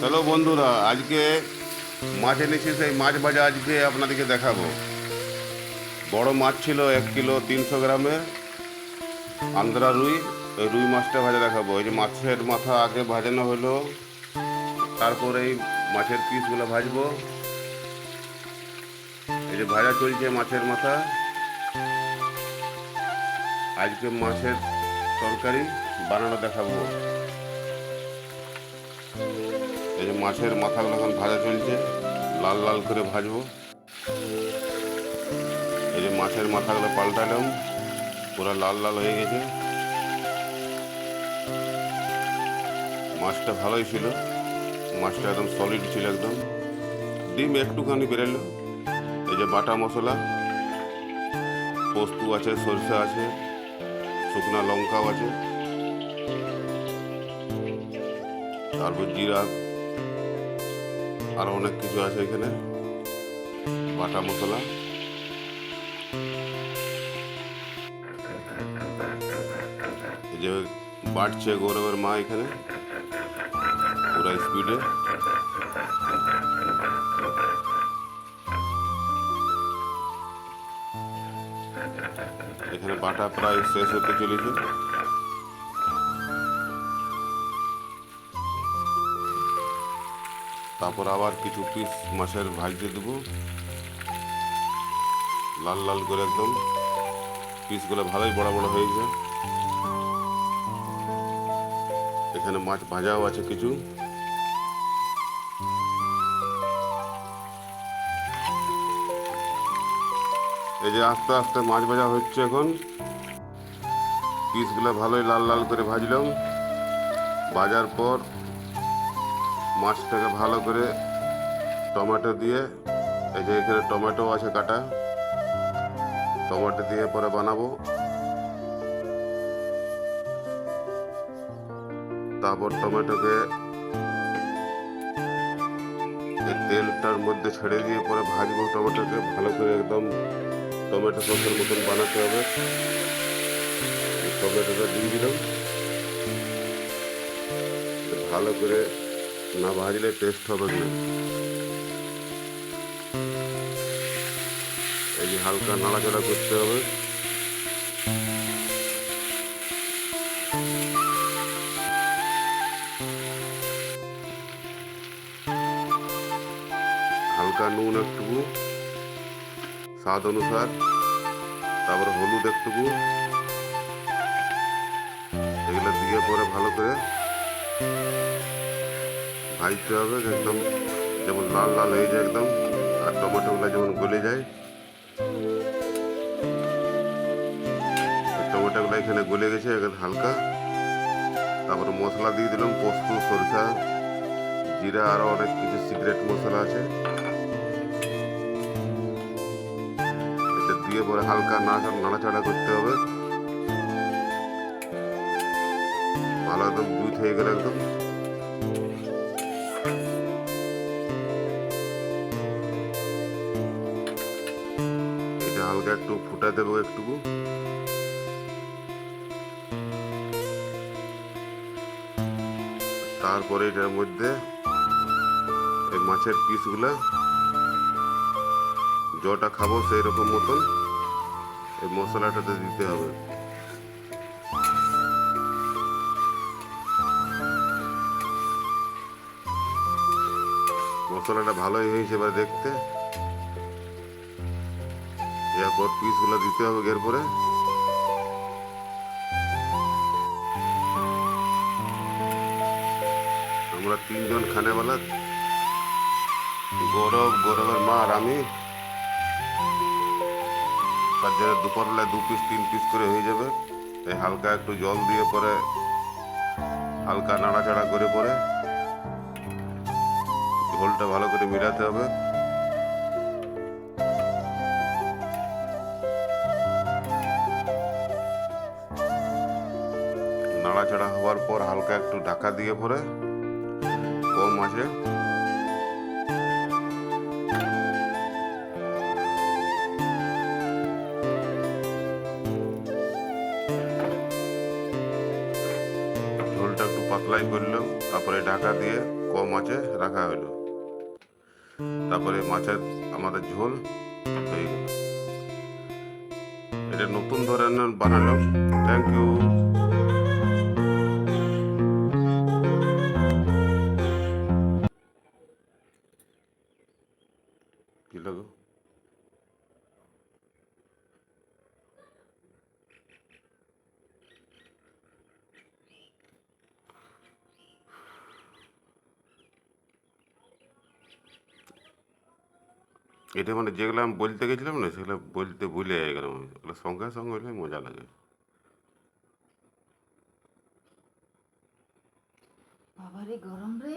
Hello বন্ধুরা, আজকে মাছ এনেছি, সেই মাছ ভাজা আজকে আপনাদেরকে দেখাবো। বড় মাছ ছিল এক কিলো তিনশো গ্রামের। আন্দ্রা রুই, এই রুই মাছটা ভাজা দেখাবো। এই যে মাছের মাথা আগে ভাজানো হলো, তারপরে এই মাছের পিসগুলো ভাজবো। এই যে ভাজা চলছে মাছের মাথা। আজকে মাছের তরকারি বানানো দেখাবো। এই যে মাছের মাথাগুলো এখন ভাজা চলছে, লাল লাল করে ভাজবো। এই যে মাছের মাথাগুলো পাল্টালাম, পুরো লাল লাল হয়ে গেছে। মাছটা ভালোই ছিল, মাছটা একদম সলিড ছিল একদম। ডিম একটুখানি বেরোলো, এই যে বাটা মশলা, পোস্ত আছে, সরষে আছে, শুকনা লঙ্কাও আছে। তারপর জিরা আরও অনেক কিছু আছে এখানে। বাটা মশলা। যে বাড়ছে গৌরবের মা এখানে, পুরা স্পিডে এখানে বাটা প্রায় শেষ হতে চলেছে। তারপর আবার কিছু পিস মাছের ভাজতে দেবো। লাল লাল করে একদম পিসগুলো ভালোই বড় বড় হয়েছে এখানে মাছ ভাজাও আছে কিছু। এই যে আস্তে আস্তে মাছ ভাজা হচ্ছে এখন। পিসগুলো ভালোই লাল লাল করে ভাজলাম। ভাজার পর মাছটাকে ভালো করে টমেটো দিয়ে, এই যে এখানে টমেটো আছে কাটা, টমেটো দিয়ে পরে বানাবো। তারপর টমেটোকে তেলটার মধ্যে ছেড়ে দিয়ে পরে ভাজবো টমেটোকে। ভালো করে একদম টমেটো সসের মতন বানাতে হবে। টমেটোটা দিয়ে দিলাম। ভালো করে না ভাজলে টেস্ট হবে না এই যে হালকা নাড়াচাড়া করতে হবে। হালকা নুন একটুকু স্বাদ অনুসার। তারপর হলুদ একটুকু এগুলো দিয়ে পরে ভালো করে ভাজতে হবে একদম। যেমন লাল লাল হয়ে যায় একদম, আর টমেটোগুলো যেমন গলে যায়। টমেটোগুলো এখানে গলে গেছে এখন হালকা। তারপরে মশলা দিয়ে দিলাম পোস্ত, সরষা, জিরা আরও অনেক কিছু সিক্রেট মশলা আছে। এটা দিয়ে পরে হালকা নাড়া নাড়াচাড়া করতে হবে। ভালো একদম দুধ হয়ে গেলে একদম। এটা একটু ফুটা দেবো একটুকু। তারপরে এটার মধ্যে এই মাছের পিসগুলা, যটা খাব সেই রকম মতন এই মশলাটাতে দিতে হবে। মশলাটা ভালোই হয়েছে এবার দেখতে। এরপর পিসগুলো দিতে হবে এরপরে আমরা তিনজন খানেওয়ালা, গৌরব, গৌরবের মা আর আমি। তার জন্য দুপুরবেলায় দু পিস তিন পিস করে হয়ে যাবে। এই হালকা একটু জল দিয়ে পরে, হালকা নাড়াচাড়া করে পরে ঝোলটা ভালো করে মিলাতে হবে। নাড়াচাড়া হওয়ার পর হালকা একটু ঢাকা দিয়ে পরে কম আছে ঝোলটা একটু পাতলাই করলাম তারপরে ঢাকা দিয়ে কম মাছে রাখা হলো। তারপরে মাছের আমাদের ঝোল হয়ে গেল। এটা নতুন ধরনের বানালাম। থ্যাংক ইউ এটা মানে যেগুলো আমি বলতে গেছিলাম না, সেগুলো বলতে ভুলে গেলাম আমি। ওগুলো সঙ্গে সঙ্গে হলে মজা লাগে। বাবারে গরম রে।